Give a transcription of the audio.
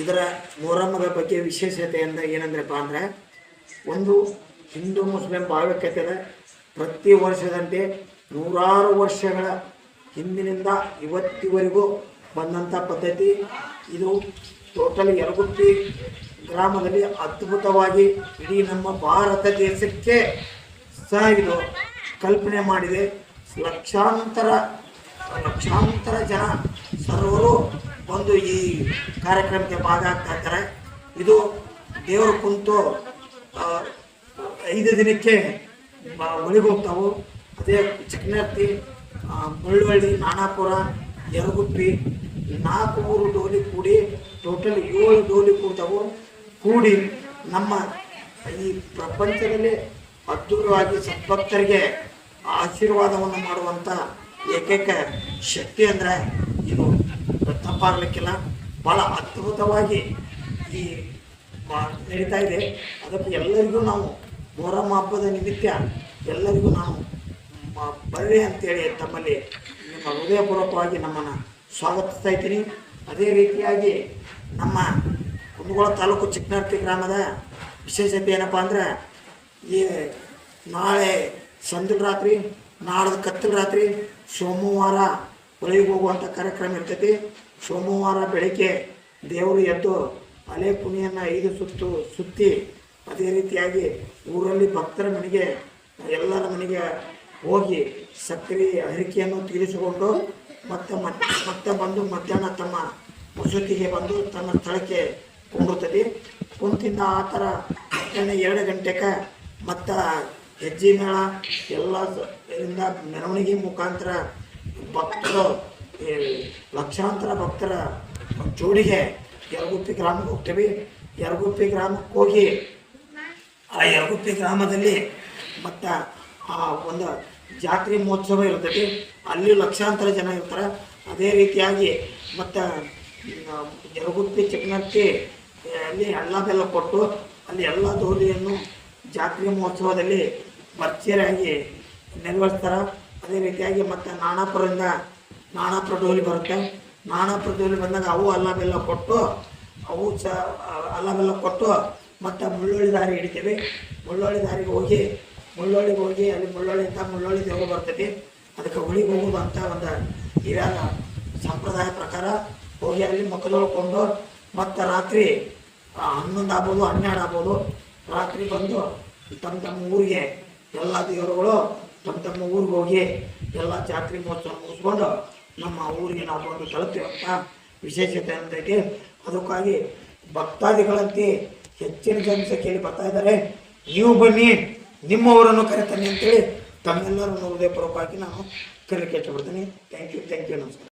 ಇದರ ಮೊಹರಮ್ಮದ ಬಗ್ಗೆ ವಿಶೇಷತೆ ಅಂದ ಏನಂದ್ರಪ್ಪ ಅಂದರೆ, ಒಂದು ಹಿಂದೂ ಮುಸ್ಲಿಂ ಭಾವೈಕ್ಯತೆ ಇದೆ ಪ್ರತಿ ವರ್ಷದಂತೆ ನೂರಾರು ವರ್ಷಗಳ ಹಿಂದಿನಿಂದ ಇವತ್ತಿವರೆಗೂ ಬಂದಂಥ ಪದ್ಧತಿ. ಇದು ಟೋಟಲ್ ಎರಗುತ್ತಿ ಗ್ರಾಮದಲ್ಲಿ ಅದ್ಭುತವಾಗಿ ಇಡೀ ನಮ್ಮ ಭಾರತ ದೇಶಕ್ಕೆ ಸಹ ಇದು ಕಲ್ಪನೆ ಮಾಡಿದೆ. ಲಕ್ಷಾಂತರ ಲಕ್ಷಾಂತರ ಜನ ಸರ್ವರು ಬಂದು ಈ ಕಾರ್ಯಕ್ರಮಕ್ಕೆ ಭಾಗ ಆಗ್ತಾ ಇದು ದೇವರು ಕುಂತು ಐದು ದಿನಕ್ಕೆ ಒಳಗೋಗ್ತಾವು ಅದೇ ಚಿಕ್ಕನರ್ತಿ ಮುಳ್ಳುವಳ್ಳಿ ನಾನಾಪುರ ಯರಗುಪ್ಪಿ ನಾಲ್ಕು ಮೂರು ಡೋಲಿ ಕೂಡಿ, ಟೋಟಲ್ ಏಳು ಡೋಲಿ ಕೂಡ್ತಾವು. ಕೂಡಿ ನಮ್ಮ ಈ ಪ್ರಪಂಚದಲ್ಲಿ ಅದ್ಭುತವಾಗಿ ಸದ್ಭಕ್ತರಿಗೆ ಆಶೀರ್ವಾದವನ್ನು ಮಾಡುವಂಥ ಏಕೈಕ ಶಕ್ತಿ ಅಂದರೆ ಇದು. ತಪ್ಪಾಗಲಿಕ್ಕಿಲ್ಲ ಭಾಳ ಅದ್ಭುತವಾಗಿ ಈ ನಡೀತಾ ಇದೆ. ಅದಕ್ಕೆ ಎಲ್ಲರಿಗೂ ನಾವು ಮೊಹರಂ ಹಬ್ಬದ ನಿಮಿತ್ತ ಎಲ್ಲರಿಗೂ ನಾವು ಬರ್ರಿ ಅಂತೇಳಿ ತಮ್ಮಲ್ಲಿ ನಿಮ್ಮ ಹೃದಯಪೂರ್ವಕವಾಗಿ ನಮ್ಮನ್ನು ಸ್ವಾಗತಿಸ್ತಾ ಇದ್ದೀನಿ. ಅದೇ ರೀತಿಯಾಗಿ ನಮ್ಮ ಕುಂದಗೋಳ ತಾಲೂಕು ಚಿಕ್ಕನರ್ತಿ ಗ್ರಾಮದ ವಿಶೇಷತೆ ಏನಪ್ಪ ಅಂದರೆ, ಈ ನಾಳೆ ಸಂದಿಲ್ ರಾತ್ರಿ ನಾಳೆ ಕತ್ತಲ ರಾತ್ರಿ ಸೋಮವಾರ ಒಳಗೆ ಹೋಗುವಂಥ ಕಾರ್ಯಕ್ರಮ ಇರ್ತೈತಿ. ಸೋಮವಾರ ಬೆಳಗ್ಗೆ ದೇವರು ಎದ್ದು ಅಲೆ ಕುಣಿಯನ್ನು ಐದು ಸುತ್ತು ಸುತ್ತಿ ಅದೇ ರೀತಿಯಾಗಿ ಊರಲ್ಲಿ ಭಕ್ತರ ಮನೆಗೆ, ಎಲ್ಲರ ಮನೆಗೆ ಹೋಗಿ ಸಕ್ಕರೆ ಹರಿಕೆಯನ್ನು ತೀರಿಸಿಕೊಂಡು ಮತ್ತೆ ಮತ್- ಮತ್ತೆ ಬಂದು ಮಧ್ಯಾಹ್ನ ತಮ್ಮ ವಸತಿಗೆ ಬಂದು ತನ್ನ ಸ್ಥಳಕ್ಕೆ ಕುಂಡುತ್ತದೆ ಕುಂತಿಂದ ಆ ಥರ ಮಧ್ಯಾಹ್ನ ಎರಡು ಗಂಟೆಗೆ ಮತ್ತು ಹೆಜ್ಜೆ ಮೇಳ, ಎಲ್ಲ ಮೆರವಣಿಗೆ ಮುಖಾಂತರ ಭಕ್ತರು ಲಕ್ಷಾಂತರ ಭಕ್ತರ ಜೋಡಿಗೆ ಯರಗುಪ್ಪಿ ಗ್ರಾಮಕ್ಕೆ ಹೋಗ್ತೀವಿ. ಯರಗುಪ್ಪಿ ಗ್ರಾಮಕ್ಕೆ ಹೋಗಿ ಆ ಯರಗುಪ್ಪಿ ಗ್ರಾಮದಲ್ಲಿ ಮತ್ತು ಆ ಒಂದು ಜಾತ್ರೆ ಮಹೋತ್ಸವ ಇರ್ತೈತಿ ಅಲ್ಲಿ ಲಕ್ಷಾಂತರ ಜನ ಇರ್ತಾರೆ. ಅದೇ ರೀತಿಯಾಗಿ ಮತ್ತು ಯರಗುಪ್ಪಿ ಚಿಕ್ಕನರ್ತಿ ಅಲ್ಲಿ ಎಲ್ಲ ಬೆಲ್ಲ ಕೊಟ್ಟು ಅಲ್ಲಿ ಎಲ್ಲ ದೋಲಿಯನ್ನು ಜಾತ್ರೆ ಮಹೋತ್ಸವದಲ್ಲಿ ಭರ್ಜರಿಯಾಗಿ ನೆರವೇರಿಸ್ತಾರೆ. ಅದೇ ರೀತಿಯಾಗಿ ಮತ್ತು ನಾಣಾಪುರದಿಂದ ನಾಣಾಪುರ ಡೋಲಿ ಬರುತ್ತೆ. ನಾನಾ ಡೋಲಿ ಬಂದಾಗ ಅವು ಅಲ್ಲ ಬೆಲ್ಲ ಕೊಟ್ಟು, ಅವು ಚ, ಅಲ್ಲ ಬೆಲ್ಲ ಕೊಟ್ಟು ಮತ್ತು ಮುಳ್ಳೊಳ್ಳಿ ದಾರಿ ಹಿಡಿತೀವಿ. ಮುಳ್ಳೊಳ್ಳಿ ದಾರಿಗೆ ಹೋಗಿ, ಮುಳ್ಳೊಳ್ಳಿಗೆ ಹೋಗಿ ಅಲ್ಲಿ ಮುಳ್ಳೊಳ್ಳಿಯಿಂದ ಮುಳ್ಳೊಳ್ಳಿ ದೇವರು ಬರ್ತೈತಿ ಅದಕ್ಕೆ ಹುಳಿಗೆ ಹೋಗೋದು ಅಂತ ಒಂದು ಹಿರಿಯರ ಸಂಪ್ರದಾಯ ಪ್ರಕಾರ ಹೋಗಿ ಅಲ್ಲಿ ಮಕ್ಕಳೊಳ್ಕೊಂಡು ಮತ್ತು ರಾತ್ರಿ ಹನ್ನೊಂದು ಆಗ್ಬೋದು, ಹನ್ನೆರಡು ಆಗ್ಬೋದು. ರಾತ್ರಿ ಬಂದು ತಮ್ಮ ತಮ್ಮ ಊರಿಗೆ ಎಲ್ಲ ದೇವರುಗಳು ತಮ್ಮ ತಮ್ಮ ಊರಿಗೆ ಹೋಗಿ ಎಲ್ಲ ಜಾತ್ರೆ ಮಹೋತ್ಸವ ಮುಗಿಸ್ಕೊಂಡು ನಮ್ಮ ಊರಿಗೆ ನಾವು ಬಂದು ತಲುಪ್ತೀವಂತ ವಿಶೇಷತೆ ಅಂತೈತಿ ಅದಕ್ಕಾಗಿ ಭಕ್ತಾದಿಗಳಂತೆ ಹೆಚ್ಚಿನ ಜನಸಂಖ್ಯೆಯಲ್ಲಿ ಬರ್ತಾ ಇದ್ದಾರೆ. ನೀವು ಬನ್ನಿ ನಿಮ್ಮವರನ್ನು ಕರೆತಾನೆ ಅಂತೇಳಿ ತಮ್ಮೆಲ್ಲರನ್ನು ಹೃದಯಪೂರ್ವಕವಾಗಿ ನಾನು ಕರೆಲಿಕ್ಕೆ ಇಷ್ಟಪಡ್ತೀನಿ ಥ್ಯಾಂಕ್ ಯು ಥ್ಯಾಂಕ್ ಯು ನಮಸ್ಕಾರ.